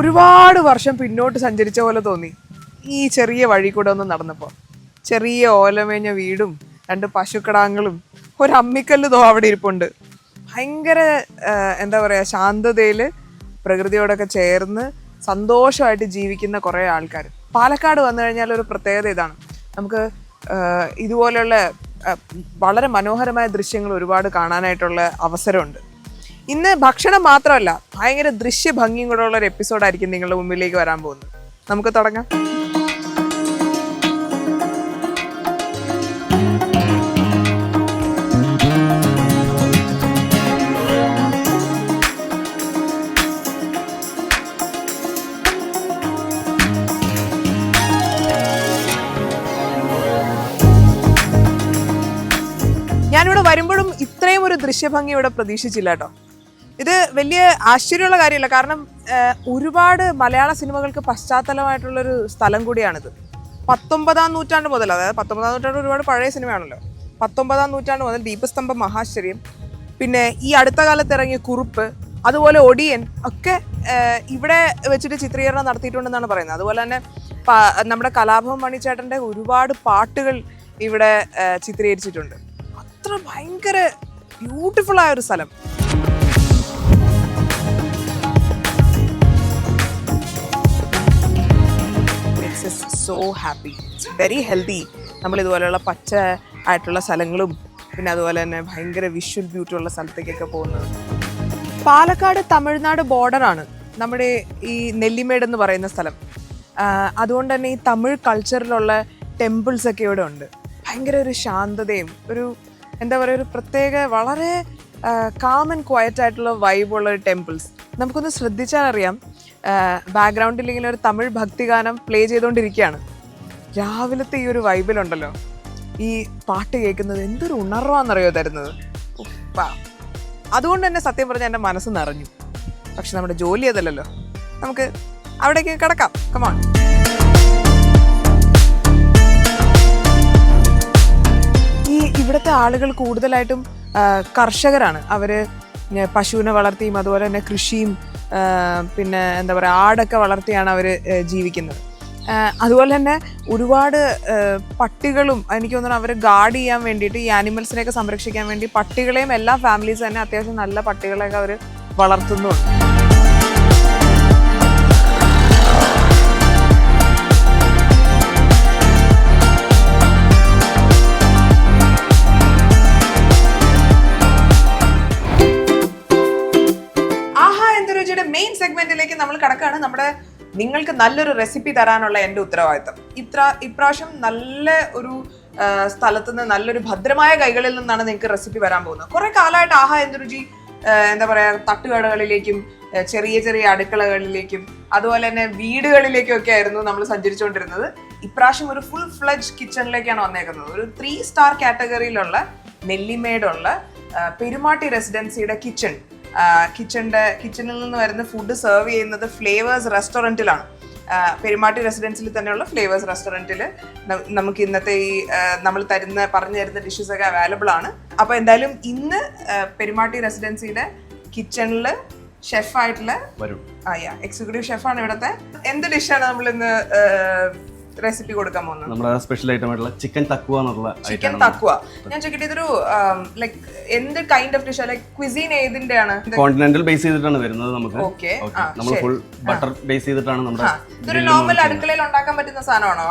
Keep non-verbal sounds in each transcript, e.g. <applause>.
ഒരുപാട് വർഷം പിന്നോട്ട് സഞ്ചരിച്ച പോലെ തോന്നി. ഈ ചെറിയ വഴി കൂടെ ഒന്ന് നടന്നപ്പോൾ ചെറിയ ഓലമേഞ്ഞ വീടും രണ്ട് പശുക്കടാങ്ങളും ഒരു അമ്മിക്കല്ല് തോ അവിടെ ഇരിപ്പുണ്ട്. ഭയങ്കര എന്താ പറയുക ശാന്തതയിൽ പ്രകൃതിയോടൊക്കെ ചേർന്ന് സന്തോഷമായിട്ട് ജീവിക്കുന്ന കുറേ ആൾക്കാർ പാലക്കാട് വന്നു കഴിഞ്ഞാൽ ഒരു പ്രത്യേകത ഇതാണ്. നമുക്ക് ഇതുപോലെയുള്ള വളരെ മനോഹരമായ ദൃശ്യങ്ങൾ ഒരുപാട് കാണാനായിട്ടുള്ള അവസരമുണ്ട്. ഇന്ന് ഭക്ഷണം മാത്രമല്ല ഭയങ്കര ദൃശ്യ ഭംഗിയും കൂടെ ഉള്ള ഒരു എപ്പിസോഡായിരിക്കും നിങ്ങളുടെ മുമ്പിലേക്ക് വരാൻ പോകുന്നത്. നമുക്ക് തുടങ്ങാം. ഞാനിവിടെ വരുമ്പോഴും ഇത്രയും ഒരു ദൃശ്യഭംഗി ഇവിടെ പ്രതീക്ഷിച്ചില്ല കേട്ടോ. ഇത് വലിയ ആശ്ചര്യമുള്ള കാര്യമല്ല. കാരണം ഒരുപാട് മലയാള സിനിമകൾക്ക് പശ്ചാത്തലമായിട്ടുള്ളൊരു സ്ഥലം കൂടിയാണിത്. പത്തൊമ്പതാം നൂറ്റാണ്ട് മുതൽ അതായത് പത്തൊമ്പതാം നൂറ്റാണ്ട് ഒരുപാട് പഴയ സിനിമയാണല്ലോ. പത്തൊമ്പതാം നൂറ്റാണ്ട് മുതൽ ദീപസ്തംഭം മഹാശ്ചര്യം പിന്നെ ഈ അടുത്ത കാലത്ത് ഇറങ്ങിയ കുറുപ്പ് അതുപോലെ ഒടിയൻ ഒക്കെ ഇവിടെ വെച്ചിട്ട് ചിത്രീകരണം നടത്തിയിട്ടുണ്ടെന്നാണ് പറയുന്നത്. അതുപോലെ തന്നെ നമ്മുടെ കലാഭവൻ മണിച്ചേട്ടന്റെ ഒരുപാട് പാട്ടുകൾ ഇവിടെ ചിത്രീകരിച്ചിട്ടുണ്ട്. അത്ര ഭയങ്കര ബ്യൂട്ടിഫുൾ ആയ ഒരു സ്ഥലം. So happy it's very healthy നമ്മൾ ഇതുപോലെയുള്ള പച്ച ആയിട്ടുള്ള സ്ഥലങ്ങളും പിന്നെ അതുപോലെ തന്നെ ഭയങ്കര വിഷ്വൽ ബ്യൂട്ടി ഉള്ള സ്ഥലത്തേക്കൊക്കെ പോകുന്നത്. പാലക്കാട് തമിഴ്നാട് ബോർഡറാണ് നമ്മുടെ ഈ നെല്ലിമേട് എന്ന് പറയുന്ന സ്ഥലം. അതുകൊണ്ട് തന്നെ ഈ തമിഴ് കൾച്ചറിലുള്ള ടെമ്പിൾസ് ഒക്കെ ഇവിടെ ഉണ്ട്. ഭയങ്കര ഒരു ശാന്തതയും ഒരു എന്താ പറയുക ഒരു പ്രത്യേക വളരെ കാം ആൻഡ് ക്വയറ്റ് ആയിട്ടുള്ള വൈബുള്ള ടെമ്പിൾസ് നമുക്കൊന്ന് ശ്രദ്ധിച്ചാൽ അറിയാം ബാക്ക്ഗ്രൗണ്ടിൽ ഇങ്ങനെ ഒരു തമിഴ് ഭക്തിഗാനം പ്ലേ ചെയ്തുകൊണ്ടിരിക്കുകയാണ് രാവിലത്തെ ഈ ഒരു വൈബിലുണ്ടല്ലോ ഈ പാട്ട് കേൾക്കുന്നത് എന്തൊരു ഉണർവാന്നറിയോ തരുന്നത്? അതുകൊണ്ട് തന്നെ സത്യം പറഞ്ഞാൽ എന്റെ മനസ്സ് നിറഞ്ഞു. പക്ഷെ നമ്മുടെ ജോലി അതല്ലല്ലോ. നമുക്ക് അവിടേക്ക് കിടക്കാം. കമാൺ ഈ ഇവിടുത്തെ ആളുകൾ കൂടുതലായിട്ടും കർഷകരാണ്. അവർ പശുവിനെ വളർത്തിയും അതുപോലെ തന്നെ കൃഷിയും പിന്നെ എന്താ പറയുക ആടൊക്കെ വളർത്തിയാണ് അവർ ജീവിക്കുന്നത്. അതുപോലെ തന്നെ ഒരുപാട് പട്ടികളും എനിക്ക് തോന്നുന്നു അവരെ ഗാർഡ് ചെയ്യാൻ വേണ്ടിയിട്ട് ഈ ആനിമൽസിനെയൊക്കെ സംരക്ഷിക്കാൻ വേണ്ടി പട്ടികളെയും എല്ലാ ഫാമിലീസ് തന്നെ അത്യാവശ്യം നല്ല പട്ടികളെയൊക്കെ അവർ വളർത്തുന്നുണ്ട്. സെഗ്മെന്റിലേക്ക് നമ്മൾ കിടക്കുകയാണ് നമ്മുടെ നിങ്ങൾക്ക് നല്ലൊരു റെസിപ്പി തരാനുള്ള എന്റെ ഉത്തരവാദിത്തം. ഇത്ര ഇപ്രാവശ്യം നല്ല ഒരു സ്ഥലത്ത് നിന്ന് നല്ലൊരു ഭദ്രമായ കൈകളിൽ നിന്നാണ് നിങ്ങൾക്ക് റെസിപ്പി വരാൻ പോകുന്നത്. കുറെ കാലമായിട്ട് ആഹാ എന്തുരുചി എന്താ പറയുക തട്ടുകടകളിലേക്കും ചെറിയ ചെറിയ അടുക്കളകളിലേക്കും അതുപോലെ തന്നെ വീടുകളിലേക്കും ഒക്കെ ആയിരുന്നു നമ്മൾ സഞ്ചരിച്ചുകൊണ്ടിരുന്നത്. ഇപ്രാവശ്യം ഒരു ഫുൾ ഫ്ലഡ്ജ് കിച്ചണിലേക്കാണ് വന്നേക്കുന്നത്. ഒരു ത്രീ സ്റ്റാർ കാറ്റഗറിയിലുള്ള നെല്ലിമേടുള്ള പെരുമാട്ടി റെസിഡൻസിയുടെ കിച്ചൺ കിച്ചണിന്റെ കിച്ചണിൽ നിന്ന് വരുന്ന ഫുഡ് സെർവ് ചെയ്യുന്നത് ഫ്ലേവേഴ്സ് റെസ്റ്റോറന്റിലാണ് പെരുമാട്ടി റെസിഡൻസിൽ തന്നെയുള്ള ഫ്ലേവേഴ്സ് റെസ്റ്റോറന്റിൽ നമുക്ക് ഇന്നത്തെ ഈ നമ്മൾ തരുന്ന പറഞ്ഞു തരുന്ന ഡിഷസ് ഒക്കെ അവൈലബിൾ ആണ്. അപ്പോൾ എന്തായാലും ഇന്ന് പെരുമാട്ടി റെസിഡൻസിയുടെ കിച്ചണിൽ ഷെഫായിട്ടുള്ള എക്സിക്യൂട്ടീവ് ഷെഫാണ് ഇവിടുത്തെ. എന്ത് ഡിഷാണ് നമ്മൾ ഇന്ന് റെസിപ്പി കൊടുക്കാൻ പോകുന്നത്. നമ്മുടെ സ്പെഷ്യൽ ഐറ്റം ആയിട്ടുള്ള ചിക്കൻ തക്കുവ എന്നുള്ള ചിക്കൻ തക്കുവ. ഞാൻ ചോദിക്കട്ടെ ഇതൊരു ലൈക് എന്ത് kind of dish like cuisine ഏതിന്റെയാണ്? Continental base ചെയ്തിട്ടാണ് വരുന്നത് നമുക്ക്. ഓക്കെ നമ്മൾ ഫുൾ ബട്ടർ ബേസ് ചെയ്തിട്ടാണ് നമ്മുടെ ഇതൊരു നോർമൽ അടുക്കളയിൽ ഉണ്ടാക്കാൻ പറ്റുന്ന സാധനമാണോ?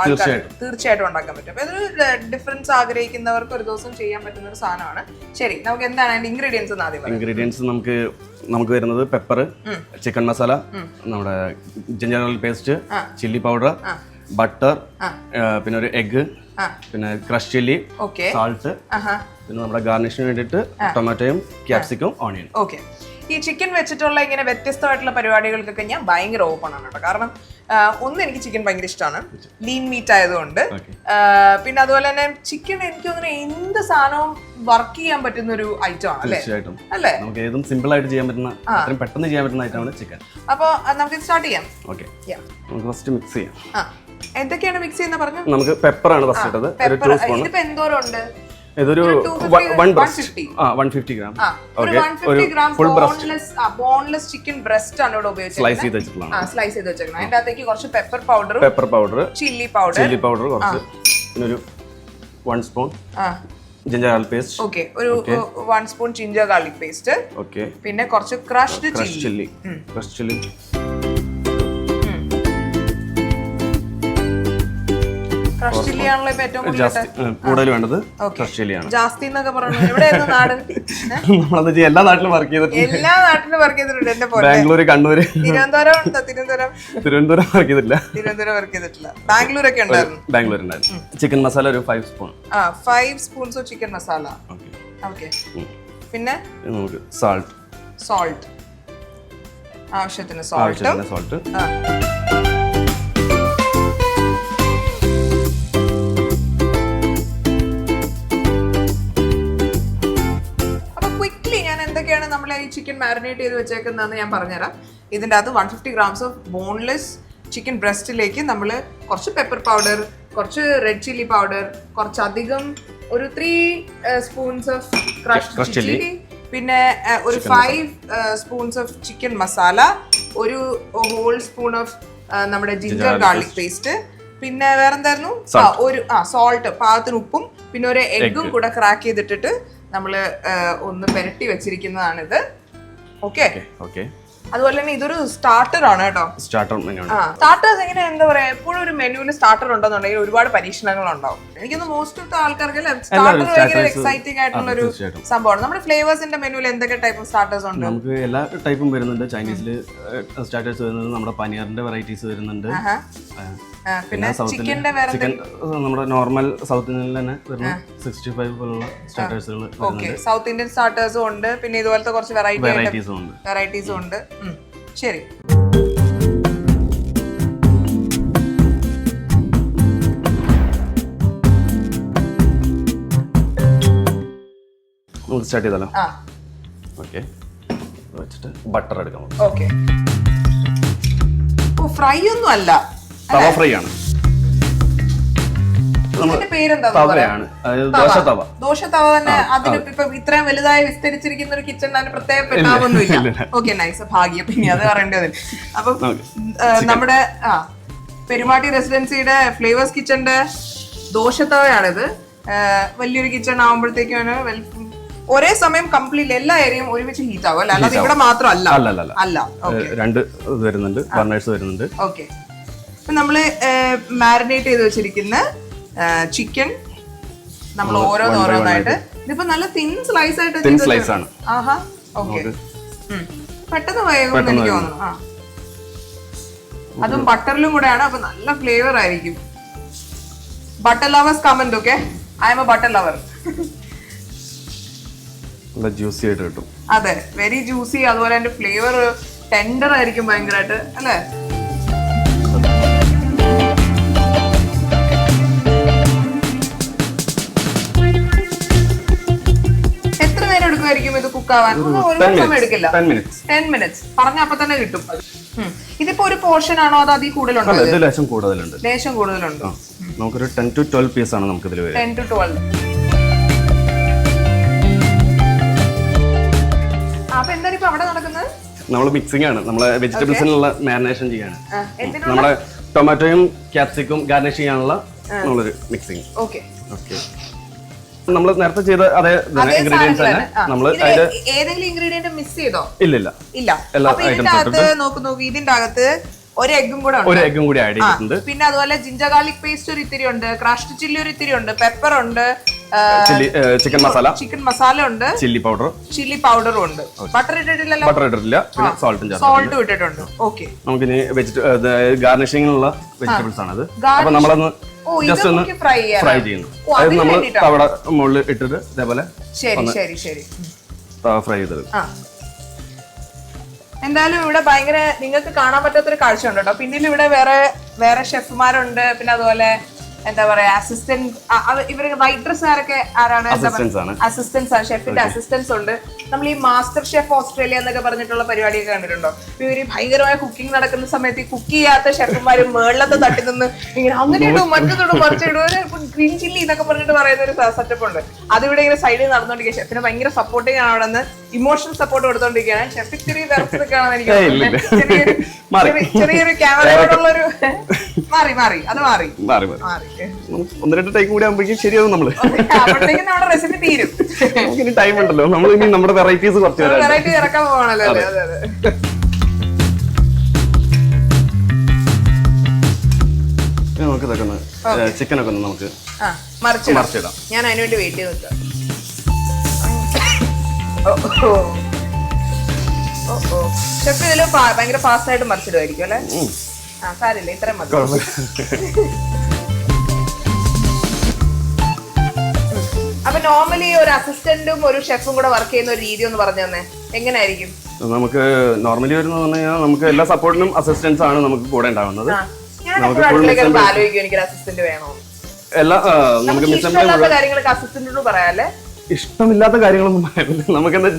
തീർച്ചയായിട്ടും. ഉണ്ടാക്കാൻ പറ്റും. അപ്പൊ ഇതൊരു ഡിഫറൻസ് ആഗ്രഹിക്കുന്നവർക്ക് ഒരു ദിവസം ചെയ്യാൻ പറ്റുന്ന ഒരു സാധനമാണ്. ശരി നമുക്ക് എന്താണ് അതിന്റെ ഇൻഗ്രീഡിയൻസ് എന്ന് ആദ്യം പറയാം. ഇൻഗ്രീഡിയൻസ് നമുക്ക് നമുക്ക് വരുന്നത് പെപ്പർ ചിക്കൻ മസാല നമ്മുടെ ginger paste chilli powder. Butter പിന്നെ ഒരു എഗ് പിന്നെ ക്രഷ് ചില്ലി ഓക്കെ. സാൾട്ട് പിന്നെ നമ്മുടെ ഗാർണിഷിന് വേണ്ടിയിട്ട് ടൊമാറ്റോയും ക്യാപ്സിക്കും ഓണിയൻ. ഓക്കെ. ഈ ചിക്കൻ വെച്ചിട്ടുള്ള ഇങ്ങനെ വ്യത്യസ്തമായിട്ടുള്ള പരിപാടികൾക്കൊക്കെ ഞാൻ ഭയങ്കര ഓപ്പൺ ആണ് കേട്ടോ. കാരണം ഒന്ന് എനിക്ക് ചിക്കൻ ഭയങ്കര ഇഷ്ടമാണ് ലീൻ മീറ്റ് ആയതുകൊണ്ട്. പിന്നെ അതുപോലെ തന്നെ ചിക്കൻ എനിക്ക് അങ്ങനെ എന്ത് സാധനവും വർക്ക് ചെയ്യാൻ പറ്റുന്ന ഒരു ഐറ്റം ആണ് അല്ലേ? തീർച്ചയായിട്ടും. അല്ലേ? നമുക്ക് ഏതും സിമ്പിൾ ആയിട്ട് ചെയ്യാൻ പറ്റുന്ന അത്രയും പെട്ടെന്ന് ചെയ്യാൻ പറ്റുന്ന ഐറ്റം ആണ് ചിക്കൻ. അപ്പോൾ നമുക്ക് സ്റ്റാർട്ട് ചെയ്യാം. ഓക്കെ. നമുക്ക് ഫസ്റ്റ് മിക്സ് ചെയ്യാം. ആ. എന്തൊക്കെയാണ് മിക്സ് ചെയ്യുന്ന പറഞ്ഞു? നമുക്ക് പെപ്പർ ആണ് ഫസ്റ്റ് ഇട്ടത്. ഒരു ടു സ്പൂൺ ഇതിപ്പോ എന്തോരം ഉണ്ട് ഇതൊരു വൺ ബ്രസ്റ്റ് 150. ആ വൺ ഫിഫ്റ്റി ഗ്രാം ആ, ഒരു 150 gram full breast boneless boneless chicken breast ആണ് ഇവിടെ സ്ലൈസ് ചെയ്ത് വെച്ചിട്ടുള്ള സ്ലൈസ് ചെയ്ത് വെച്ചേക്കണം അതിന്റെ അകത്തേക്ക് കുറച്ച് പെപ്പർ പൗഡറും pepper powder chilli powder chilli powder കുറച്ച്. പിന്നെ ഒരു one spoon ginger garlic paste okay ഒരു one spoon ginger garlic paste okay പിന്നെ കുറച്ച് crushed chilli chilli crush chilli crush chilli ആണല്ലോ ഇപ്പൊ ഏറ്റവും കൂടുതൽ വേണ്ടത് ക്രഷ് ചില്ലിയാണ് ജാസ്തി എന്നൊക്കെ പറഞ്ഞു എവിടെയായിരുന്നു നാട്? <laughs> ചെയ്യ- എല്ലാ നാട്ടിലും വർക്ക് ചെയ്തിട്ടുണ്ട്. എല്ലാ നാട്ടിലും വർക്ക് ചെയ്തിട്ടുണ്ട് എന്റെ പോലെ. ബാംഗ്ലൂർ കണ്ണൂർ തിരുവനന്തപുരം ഉണ്ടോ? തിരുവനന്തപുരം. തിരുവനന്തപുരം വർക്ക് ചെയ്തിട്ടില്ല. തിരുവനന്തപുരം വർക്ക് ചെയ്തിട്ടില്ല. ബാംഗ്ലൂർ ഒക്കെ ഉണ്ടായിരുന്നു. ബാംഗ്ലൂർ ഉണ്ടായിരുന്നു. ചിക്കൻ മസാല ഒരു ഫൈവ് സ്പൂൺ ആ five spoons chicken masala okay പിന്നെ? നമുക്ക് സാൾട്ട് സോൾട്ട് ആവശ്യത്തിന് സോൾട്ട് സോൾട്ട് ചിക്കൻ മാരിനേറ്റ് ചെയ്ത് വെച്ചേക്കുന്നതെന്ന് ഞാൻ പറഞ്ഞുതരാം. ഇതിന്റെ അകത്ത് one fifty grams of boneless chicken ബ്രസ്റ്റിലേക്ക് നമ്മൾ കുറച്ച് പെപ്പർ പൗഡർ കുറച്ച് റെഡ് ചില്ലി പൗഡർ കുറച്ചധികം ഒരു three spoons of crushed chilli. Chilli പിന്നെ uh, ഒരു five spoons of chicken masala ഒരു ഹോൾ സ്പൂൺ ഓഫ് നമ്മുടെ ജിഞ്ചർ ഗാർലിക് പേസ്റ്റ് പിന്നെ വേറെന്തായിരുന്നു? ആ ഒരു ആ സോൾട്ട് പാകത്തിന് ഉപ്പും പിന്നെ ഒരു എഗ്ഗും കൂടെ ക്രാക്ക് ചെയ്തിട്ടിട്ട് നമ്മൾ ഒന്ന് പെരട്ടി വെച്ചിരിക്കുന്നതാണിത്. ഓക്കെ. ഓക്കെ അതുപോലെ തന്നെ ഇതൊരു സ്റ്റാർട്ടർ ആണ് കേട്ടോ. സ്റ്റാർട്ടർ സ്റ്റാർട്ടേഴ്സ് എങ്ങനെ എന്താ പറയാ എപ്പോഴും ഒരു മെനുവിൽ സ്റ്റാർട്ടർ ഉണ്ടെന്നുണ്ടെങ്കിൽ ഒരുപാട് പരീക്ഷണങ്ങൾ ഉണ്ടാവും എനിക്കൊന്ന് മോസ്റ്റ് ഓഫ് ആൾക്കാർക്ക് സ്റ്റാർട്ടർ ഭയങ്കര എക്സൈറ്റിംഗ് ആയിട്ടുള്ള ഒരു. സംഭവമാണ്. നമ്മുടെ ഫ്ലേവേഴ്സിന്റെ മെനുവിൽ എന്തൊക്കെ ടൈപ്പ് ഓഫ് സ്റ്റാർട്ടേഴ്സ് ഉണ്ട്? നമുക്ക് എല്ലാ ടൈപ്പും വരുന്നുണ്ട്. ചൈനീസിൽ സ്റ്റാർട്ടേഴ്സ് വരുന്നുണ്ട് നമ്മുടെ പനീറിന്റെ വെറൈറ്റീസ് വരുന്നുണ്ട്. പിന്നെ ചിക്കന്റെ വേറെ ചിക്കൻ നമ്മുടെ നോർമൽ സൗത്ത് ഇന്ത്യൻ തന്നെ വരുന്ന സിക്സ്റ്റി ഫൈവ് പോലുള്ള സ്റ്റാർട്ടേഴ്സുകൾ സൗത്ത് ഇന്ത്യൻ സ്റ്റാർട്ടേഴ്സും ഉണ്ട്. പിന്നെ ഇതുപോലത്തെ കുറച്ച് വെറൈറ്റി വെറൈറ്റീസും ഉണ്ട്. വെറൈറ്റീസും ഉണ്ട്. ശരി. നമുക്ക് സ്റ്റാർട്ട് ചെയ്താലോ? ആ. ഓക്കെ വെച്ചിട്ട് ബട്ടർ എടുക്കാം. ഓക്കെ ഫ്രൈ ഒന്നും അല്ല. തവ ഫ്രൈ ആണ്. തവയാണ്. ദോശ തവ. ദോശ തവ തന്നെ അതിന് ഇപ്പൊ ഇത്രയും വലുതായി വിസ്തരിച്ചിരിക്കുന്ന ഒരു കിച്ചൺ അതിന് പ്രത്യേക പെട്ടാവൊന്നുമില്ല ഓക്കെ നൈസ് ഭാഗ്യം. പിന്നെ അത് പറയേണ്ടതില്ല അപ്പം നമ്മുടെ ആ പെരുമാട്ടി റെസിഡൻസിയുടെ ഫ്ലേവേഴ്സ് കിച്ചന്റെ ദോശത്തവയാണിത് വലിയൊരു കിച്ചൺ ആവുമ്പോഴത്തേക്കാണ് വെൽ ഒരേ സമയം കംപ്ലീറ്റ് എല്ലാ ഏരിയയും ഒരുമിച്ച് ഹീറ്റ് ആവും അല്ല? അല്ലാതെ ഇവിടെ മാത്രമല്ല. അല്ല അല്ല അല്ല. രണ്ട് വരുന്നുണ്ട്. ബർണേഴ്സ് വരുന്നുണ്ട്. ഓക്കെ നമ്മൾ മാരിനേറ്റ് ചെയ്ത് വെച്ചിരിക്കുന്ന ചിക്കൻ നമ്മൾ ഓരോന്നോരോന്നായിട്ട് ഇതിപ്പോ നല്ല തിൻ സ്ലൈസ് ആയിട്ട് തിൻ സ്ലൈസ് ആണ്. ആഹാ ഓക്കെ പെട്ടെന്ന് വേഗം എനിക്ക് തോന്നുന്നു. ആ. അതും ബട്ടറിലും കൂടെയാണ് അപ്പൊ നല്ല ഫ്ലേവർ ആയിരിക്കും. Butter lovers comment okay I am a butter lover നല്ല ജ്യൂസി ആയിട്ട് കിട്ടും. അതെ വെരി ജ്യൂസി അതുപോലെ അതിന്റെ ഫ്ലേവർ ടെൻഡർ ആയിരിക്കും ഭയങ്കരമായിട്ട് അല്ലേ? എടുക്കുമായിരിക്കും ഇത് കുക്ക് ആവാൻ. ഒരു സമയം എടുക്കില്ല. Ten minutes. പറഞ്ഞ അപ്പൊ തന്നെ കിട്ടും. ഇതിപ്പോ ഒരു പോർഷൻ ആണോ അതോ അതിൽ കൂടുതലുണ്ടോ ഇത്? ലേശം കൂടുതലുണ്ട്. ലേശം കൂടുതലുണ്ട്. നമുക്കൊരു ടെൻ ടു ട്വൽവ് പീസ് ആണ് നമുക്ക് ഇതിൽ ടെൻ ടു ട്വൽവ്. അപ്പൊ എന്താണ് ഇപ്പൊ അവിടെ നടക്കുന്നത്? നമ്മൾ മിക്സിംഗ് ആണ്. നമ്മളെ വെജിറ്റബിൾസിനുള്ള മാരിനേഷൻ ചെയ്യാണ്. നമ്മുടെ ടൊമാറ്റോയും ക്യാപ്സിക്കും ഗാർണിഷ് ചെയ്യാനുള്ള നമ്മളൊരു മിക്സിംഗ് ഓക്കെ ഓക്കെ നമ്മൾ നേരത്തെ ചെയ്ത അതേ ഇൻഗ്രീഡിയൻസ് തന്നെ. നമ്മൾ അതിന്റെ ഏതെങ്കിലും ഇൻഗ്രീഡിയന്റ് മിസ് ചെയ്തോ? ഇല്ല ഇല്ല. എല്ലാ ഐറ്റംസ് ഇതിന്റെ അകത്ത് ഇതിന്റെ ഒരു എഗ്ഗും കൂടെ ഒരു എഗ്ഗും കൂടി ആഡ് ചെയ്തിട്ടുണ്ട്. പിന്നെ അതുപോലെ ജിഞ്ചർ ഗാർലിക് പേസ്റ്റ് ഒരു ഇത്തിരി ഉണ്ട്. ക്രഷ്ഡ് ചില്ലി ഒരു ഇത്തിരി ഉണ്ട്. പെപ്പർ ഉണ്ട്. ചിക്കൻ മസാല. ചിക്കൻ മസാല ഉണ്ട്. Chilli powder. ചില്ലി പൗഡറും ഉണ്ട്. ബട്ടർ ഇട്ടിട്ടില്ലല്ലോ? ബട്ടർ ഇട്ടിട്ടില്ല. പിന്നെ സോൾട്ടും സോൾട്ട് ഇട്ടിട്ടുണ്ട്. ഓക്കെ നമുക്കിനി വെജിറ്റ ഗാർണിഷിങ്ങിനുള്ള വെജിറ്റബിൾസ് ആണ് അത് അപ്പൊ നമ്മളൊന്ന് ജസ്റ്റ് ഒന്ന് ഫ്രൈ ചെയ്യുന്നു. അതായത് നമ്മൾ തവട മുകളിൽ ഇട്ടിട്ട് ഇതേപോലെ ശരി ശരി ശരി. ഫ്രൈ ചെയ്തത് എന്തായാലും ഇവിടെ ഭയങ്കര നിങ്ങൾക്ക് കാണാൻ പറ്റാത്തൊരു കാഴ്ച ഉണ്ട്? കേട്ടോ ഇവിടെ വേറെ വേറെ ഷെഫ്മാരുണ്ട് പിന്നെ അതുപോലെ എന്താ പറയാ അസിസ്റ്റന്റ് ഇവർ വൈറ്റ് ഡ്രസ്സുകാരൊക്കെ ആരാണ്. അസിസ്റ്റൻസ് ആണ്. ഷെഫിന്റെ അസിസ്റ്റൻസ് ഉണ്ട്. നമ്മൾ ഈ മാസ്റ്റർ ഷെഫ് ഓസ്ട്രേലിയ എന്നൊക്കെ പറഞ്ഞിട്ടുള്ള പരിപാടിയൊക്കെ കണ്ടിട്ടുണ്ടോ? ഇപ്പൊ ഇവർ ഭയങ്കരമായ കുക്കിംഗ് നടക്കുന്ന സമയത്ത് ഈ കുക്ക് ചെയ്യാത്ത ഷെഫുമാര് മേളിലത്തെ തട്ടി നിന്ന് ഇങ്ങനെ അങ്ങനെ ഇടും മറ്റൊന്നും മറിച്ചിടും. ഗ്രീൻ ചില്ലി എന്നൊക്കെ പറഞ്ഞിട്ട് പറയുന്ന ഒരു സെറ്റപ്പ് ഉണ്ട്. അതിവിടെ ഇങ്ങനെ സൈഡിൽ നടന്നുകൊണ്ടിരിക്കുക. ഷെഫിന് ഭയങ്കര സപ്പോർട്ടിങ് ആണ് അവിടെ നിന്ന് ഇമോഷണൽ സപ്പോർട്ട് കൊടുത്തോണ്ടിരിക്കുകയാണ്. ഷെഫ് ഇത്തിരി വിറച്ചതൊക്കെയാണെന്ന് എനിക്ക് ഇല്ല, ചെറിയൊരു ക്യാമറയോടുള്ള ചെറിയൊരു ക്യാമറയോടുള്ളൊരു മാറി മാറി. അത് മാറി. മാറി മാറി. ഒന്ന് രണ്ട് ടൈം കൂടി ആകുമ്പോഴേക്കും ശരിയാവും നമ്മൾ. അപ്പോഴത്തേക്കും നമ്മുടെ റെസിപ്പി തീരും. നമുക്ക് ഇനി ടൈം ഉണ്ടല്ലോ. നമ്മൾ ഇനി നമ്മുടെ വെറൈറ്റീസ് കുറച്ച് വെറൈറ്റി ഇറക്കാൻ പോകണല്ലോ അതെ. അതെ നമുക്ക് ഇതൊക്കെ ഒന്ന് ചിക്കനൊക്കെ ഒന്ന് നമുക്ക് മറിച്ചിടാം. ഞാൻ അതിനു വേണ്ടി വെയിറ്റ് ചെയ്ത് നിൽക്കാം. ഷെഫ് ഇതിൽ ഫാ- ഭയങ്കര ഫാസ്റ്റ് ആയിട്ട് മറിച്ചിടുമായിരിക്കും അല്ലേ? സാരില്ല ഇത്രയും മതി. അപ്പൊ നോർമലി ഒരു അസിസ്റ്റന്റും ഒരു ഷെഫും കൂടെ വർക്ക് ചെയ്യുന്ന ഒരു രീതി ഒന്ന് പറഞ്ഞു തന്നെ. എങ്ങനെയായിരിക്കും നമുക്ക് നോർമലി വരുന്ന പറഞ്ഞു കഴിഞ്ഞാൽ നമുക്ക് എല്ലാ സപ്പോർട്ടിനും അസിസ്റ്റൻസ് ആണ് നമുക്ക് കൂടെ ഉണ്ടാവുന്നത്. നമുക്ക് ആലോചിക്കും എനിക്കൊരു അസിസ്റ്റന്റ് വേണോ? എല്ലാ നമുക്ക് കാര്യങ്ങളൊക്കെ അസിസ്റ്റന്റിനോട് പറയാല്ലേ ഇഷ്ടമില്ലാത്ത കാര്യങ്ങളൊന്നും പറയുന്നില്ല നമുക്ക് എന്താ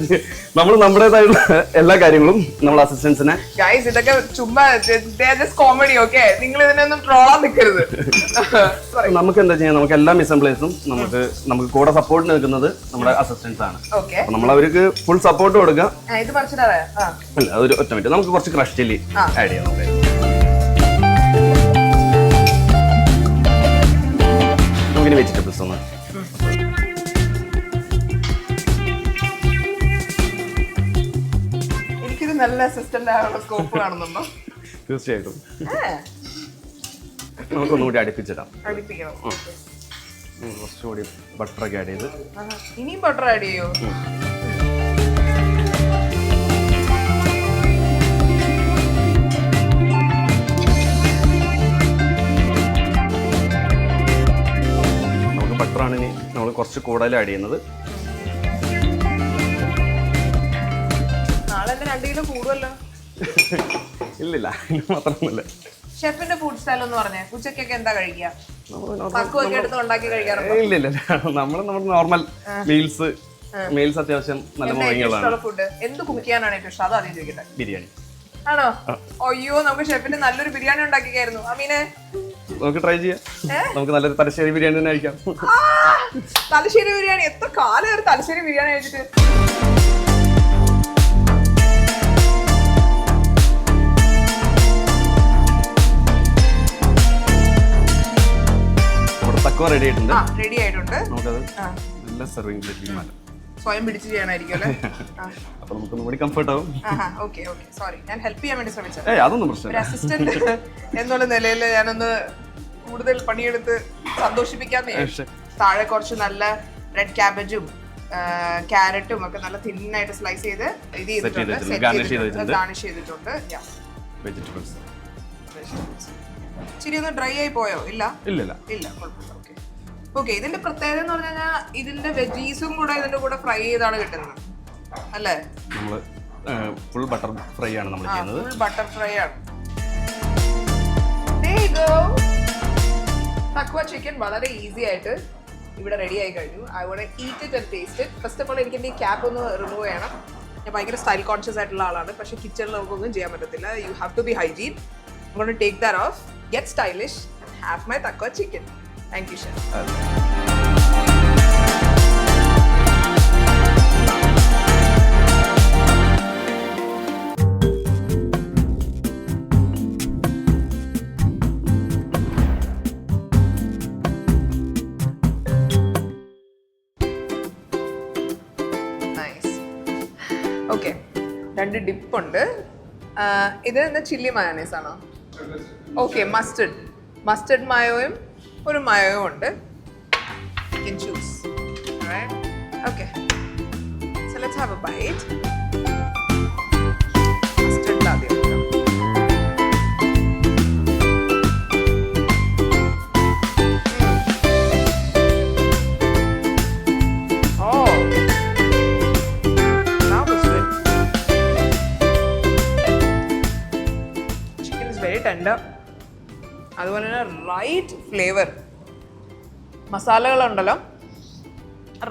നമ്മൾ നമ്മുടേതായുള്ള എല്ലാ കാര്യങ്ങളും നമ്മൾ അസിസ്റ്റൻസിനെ ഗൈസ് ഇതൊക്കെ ചുമ്മാ കോമഡി ഓക്കെ നിങ്ങൾ ഇതിനൊന്നും ട്രോളാൻ നിൽക്കരുത്. നമുക്ക് എന്താ ചെയ്യാം? നമുക്ക് എല്ലാ മിസംപ്ലേസും നമുക്ക് നമുക്ക് കൂടെ സപ്പോർട്ട് നിൽക്കുന്നത് നമ്മുടെ അസിസ്റ്റൻസ് ആണ്. അപ്പൊ നമ്മൾ അവർക്ക് ഫുൾ സപ്പോർട്ട് കൊടുക്കുക അല്ല അതൊരു ഒറ്റ മിനിറ്റ് നമുക്ക് കുറച്ച് ക്രഷ് ചില്ലി. ആഡ് ചെയ്യാം നമുക്ക് നമുക്കിനി വെജിറ്റബിൾസ് ഒന്ന് നല്ല അസിസ്റ്റന്റ് ആയുള്ള സ്കോപ്പ് കാണുന്നുണ്ടോ? തീർച്ചയായിട്ടും. നമുക്കൊന്നും കൂടി അടുപ്പിച്ചിടാം. അടുപ്പിക്കണം. കുറച്ചുകൂടി ബട്ടറൊക്കെ ആഡ് ചെയ്ത്. ഇനിയും ബട്ടർ ആഡ് ചെയ്യോ? നമുക്ക് ബട്ടറാണ് ഇനി. നമ്മൾ കുറച്ച് കൂടുതൽ ആഡ് ചെയ്യുന്നത്. രണ്ട് കിലോ കൂടുമല്ലോ ഇല്ലില്ല അതിന് മാത്രമൊന്നുമില്ല. ഷെഫിന്റെ ഫുഡ് സ്റ്റൈൽ എന്ന് പറഞ്ഞേ ഉച്ചക്കൊക്കെ എന്താ കഴിക്കുക? പക്കുവൊക്കെ എടുത്ത് ഉണ്ടാക്കി കഴിക്കാറുണ്ടോ? ഇല്ല. ഇല്ല നമ്മൾ നമ്മുടെ നോർമൽ മീൽസ് മീൽസ് അത്യാവശ്യം നല്ല മുഴങ്ങിയുള്ളതാണ് ഫുഡ് എന്ത് കുക്ക് ചെയ്യാനാണ് ഏറ്റവും ഇഷ്ടം? അത് ആദ്യം ചോദിക്കട്ടെ. ബിരിയാണി. ആണോ? അയ്യോ നമുക്ക് ഷെഫിന് നല്ലൊരു ബിരിയാണി ഉണ്ടാക്കിക്കായിരുന്നു. അമീനെ? നമുക്ക് ട്രൈ ചെയ്യാം. നമുക്ക് നല്ലൊരു തലശ്ശേരി ബിരിയാണി തന്നെ കഴിക്കാം. തലശ്ശേരി ബിരിയാണി. എത്ര കാലം തലശ്ശേരി ബിരിയാണി കഴിച്ചിട്ട്? തക്കുവ റെഡി ആയിട്ടുണ്ട്. റെഡി ആയിട്ടുണ്ട്. നമുക്കത് നല്ല സെർവിങ് പ്ലേറ്റിലേക്ക് മാറ്റാം സ്വയം പിടിച്ച് ചെയ്യാനായിരിക്കും അല്ലേ? അപ്പൊ നമുക്ക് കൂടി കംഫർട്ട് ആവും. ഓക്കെ ഓക്കെ സോറി ഞാൻ ഹെൽപ്പ് ചെയ്യാൻ വേണ്ടി ശ്രമിച്ചത്. അതൊന്നും പ്രശ്നമില്ല. അസിസ്റ്റന്റ് എന്നുള്ള നിലയിൽ ഞാനൊന്ന് കൂടുതൽ പണിയെടുത്ത് സന്തോഷിപ്പിക്കാന്ന്. താഴെ കുറച്ച് നല്ല റെഡ് ക്യാബേജും ക്യാരറ്റും ഒക്കെ നല്ല തിന്നായിട്ട് സ്ലൈസ് ചെയ്ത് ഇത് ചെയ്തിട്ടുണ്ട്. ഗാർണിഷ് ചെയ്തിട്ടുണ്ട്. വെജിറ്റബിൾസ് വെജിറ്റബിൾസ് ഇച്ചിരി ഒന്ന് ഡ്രൈ ആയി പോയോ? ഇല്ല? ഇല്ല ഇല്ല കുഴപ്പമില്ല. ഓക്കെ ഓക്കെ ഇതിന്റെ പ്രത്യേകത എന്ന് പറഞ്ഞു കഴിഞ്ഞാൽ ഇതിന്റെ വെജീസും കൂടെ ഇതിന്റെ കൂടെ ഫ്രൈ ചെയ്താണ് കിട്ടുന്നത്. അല്ലേ? നമ്മൾ ഫുൾ ബട്ടർ ഫ്രൈ ആണ് നമ്മൾ ചെയ്യുന്നത്. ഫുൾ ബട്ടർ ഫ്രൈ ആണ്. തക്വ ചിക്കൻ വളരെ ഈസി ആയിട്ട് ഇവിടെ റെഡി ആയി കഴിഞ്ഞു. I won't eat it and taste it first of all എനിക്ക് എന്റെ ഈ ക്യാപ്പ് ഒന്ന് റിമൂവ് ചെയ്യണം. ഞാൻ ഭയങ്കര സ്റ്റൈൽ കോൺഷ്യസ് ആയിട്ടുള്ള ആളാണ്. പക്ഷേ കിച്ചണിൽ നമുക്കൊന്നും ചെയ്യാൻ പറ്റത്തില്ല. You have to be hygiene I won't take that off get stylish have my തക്വ chicken. Thank you, chef nice okay രണ്ട് ഡിപ്പ് ഉണ്ട്. ഇത് എന്താ ചില്ലി മയോണൈസ് ആണോ? ഓക്കെ മസ്റ്റർഡ് മസ്റ്റർഡ് മയോയും ഒരു മയോയും ഉണ്ട്. ചൂസ് ഓക്കെ ബൈറ്റ് മസ്റ്റർഡ് ആദ്യം റൈറ്റ് ഫ്ലേവർ മസാലകളുണ്ടല്ലോ.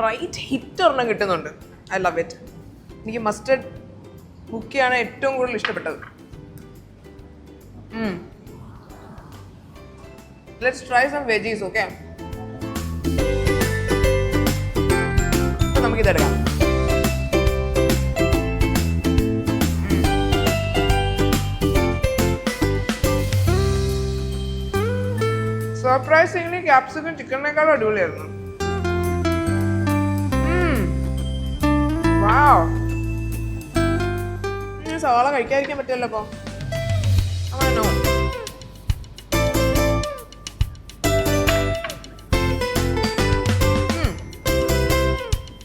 റൈറ്റ് ഹിറ്റ് ഒരെണ്ണം കിട്ടുന്നുണ്ട്. ഐ ലവ് ഇറ്റ് എനിക്ക് മസ്റ്റർഡ് കുക്കിയാണ് ഏറ്റവും കൂടുതൽ ഇഷ്ടപ്പെട്ടത്. Let's try some veggies okay നമുക്കിതെടുക്കാം. Surprisingly ക്യാപ്സിക്കും ചിക്കനേക്കാളും അടിപൊളിയായിരുന്നു. സവാള കഴിക്കാതിരിക്കാൻ പറ്റില്ലല്ലോ അപ്പൊ ആണോ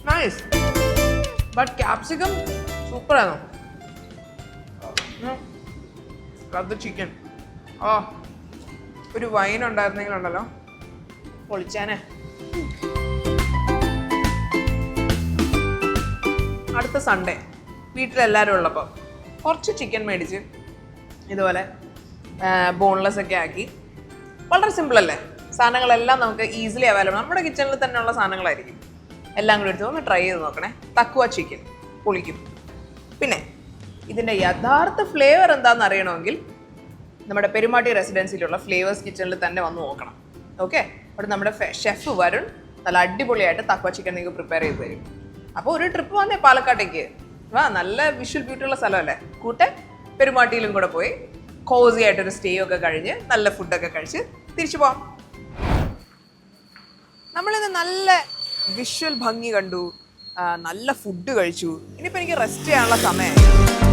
നൈസ് ബട്ട് ക്യാപ്സിക്കം സൂപ്പറാണോ അത് ചിക്കൻ ആ ഒരു വൈൻ ഉണ്ടായിരുന്നെങ്കിലുണ്ടല്ലോ? പൊളിച്ചാനെ. അടുത്ത സൺഡേ വീട്ടിലെല്ലാവരും ഉള്ളപ്പോൾ കുറച്ച് ചിക്കൻ മേടിച്ച് ഇതുപോലെ ബോൺലെസ് ഒക്കെ ആക്കി. വളരെ സിമ്പിൾ അല്ലേ? സാധനങ്ങളെല്ലാം നമുക്ക് ഈസിലി അവൈലബിൾ നമ്മുടെ കിച്ചണിൽ തന്നെയുള്ള സാധനങ്ങളായിരിക്കും. എല്ലാം കൂടി എടുത്ത് ഒന്ന് ട്രൈ ചെയ്ത് നോക്കണേ. തക്കുവ ചിക്കൻ പൊളിക്കും. പിന്നെ ഇതിന്റെ യഥാർത്ഥ ഫ്ലേവർ എന്താണെന്ന് അറിയണമെങ്കിൽ നമ്മുടെ പെരുമാട്ടി റെസിഡൻസിയിലുള്ള ഫ്ലേവേഴ്സ് കിച്ചണിൽ തന്നെ വന്ന് നോക്കണം. ഓക്കെ അവിടെ നമ്മുടെ ഷെഫ് വരുൺ നല്ല അടിപൊളിയായിട്ട് തക്വ ചിക്കൻ നിങ്ങൾക്ക് പ്രിപ്പയർ ചെയ്ത് തരും. അപ്പോൾ ഒരു ട്രിപ്പ് വന്നേ പാലക്കാട്ടേക്ക്. വാ നല്ല വിഷ്വൽ ബ്യൂട്ടി ഉള്ള സ്ഥലമല്ലേ? കൂട്ടെ പെരുമാട്ടിയിലും കൂടെ പോയി കോസി ആയിട്ടൊരു സ്റ്റേ ഒക്കെ കഴിഞ്ഞ് നല്ല ഫുഡൊക്കെ കഴിച്ച് തിരിച്ചു പോവാം. നമ്മളിന്ന് നല്ല വിഷ്വൽ ഭംഗി കണ്ടു. നല്ല ഫുഡ് കഴിച്ചു. ഇനിയിപ്പോൾ എനിക്ക് റെസ്റ്റ് ചെയ്യാനുള്ള സമയമായി